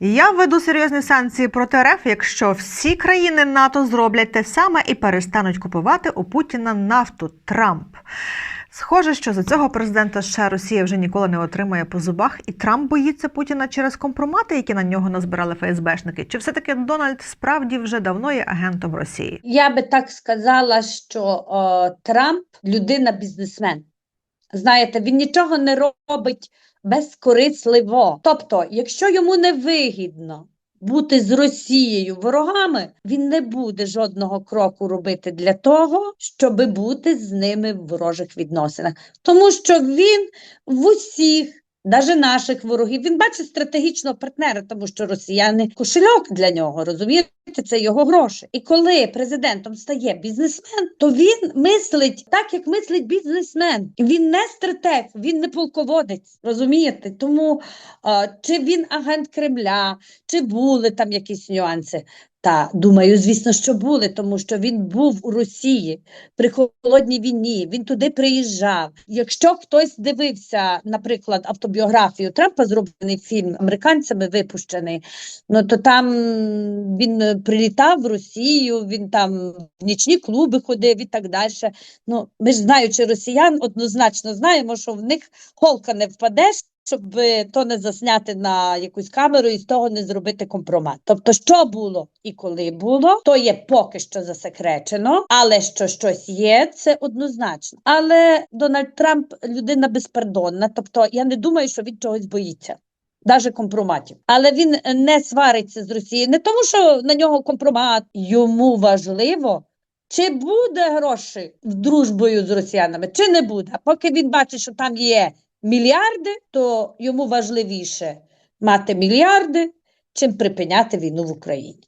Я введу серйозні санкції проти РФ, якщо всі країни НАТО зроблять те саме і перестануть купувати у Путіна нафту. Трамп. Схоже, що за цього президента США Росія вже ніколи не отримає по зубах, і Трамп боїться Путіна через компромати, які на нього назбирали ФСБшники. Чи все-таки Дональд справді вже давно є агентом Росії? Я би так сказала, що о, Трамп людина бізнесмен. Знаєте, він нічого не робить безкорисливо. Тобто, якщо йому не вигідно бути з Росією ворогами, він не буде жодного кроку робити для того, щоб бути з ними в ворожих відносинах. Тому що він в усіх. Навіть наших ворогів він бачить стратегічного партнера, тому що росіяни кошельок для нього, розумієте, це його гроші. І коли президентом стає бізнесмен, то він мислить так, як мислить бізнесмен. Він не стратег, він не полководець. Розумієте? Тому чи він агент Кремля, чи були там якісь нюанси. Та думаю, звісно, що були, тому що він був у Росії при холодній війні. Він туди приїжджав. Якщо хтось дивився, наприклад, автобіографію Трампа, зроблений фільм американцями випущений, ну то там він прилітав в Росію, він там в нічні клуби ходив і так далі. Ну, ми ж знаючи росіян, однозначно знаємо, що в них холка не впадеш. Щоб е, то не засняти на якусь камеру і з того не зробити компромат. Тобто, що було і коли було, то є поки що засекречено, але що щось є, це однозначно. Але Дональд Трамп людина безпардонна. Тобто, я не думаю, що він чогось боїться. Навіть компроматів, але він е, не свариться з Росією, не тому, що на нього компромат. Йому важливо, чи буде гроші дружбою з росіянами, чи не буде. Поки він бачить, що там є мільярди, то йому важливіше мати мільярди, чим припиняти війну в Україні.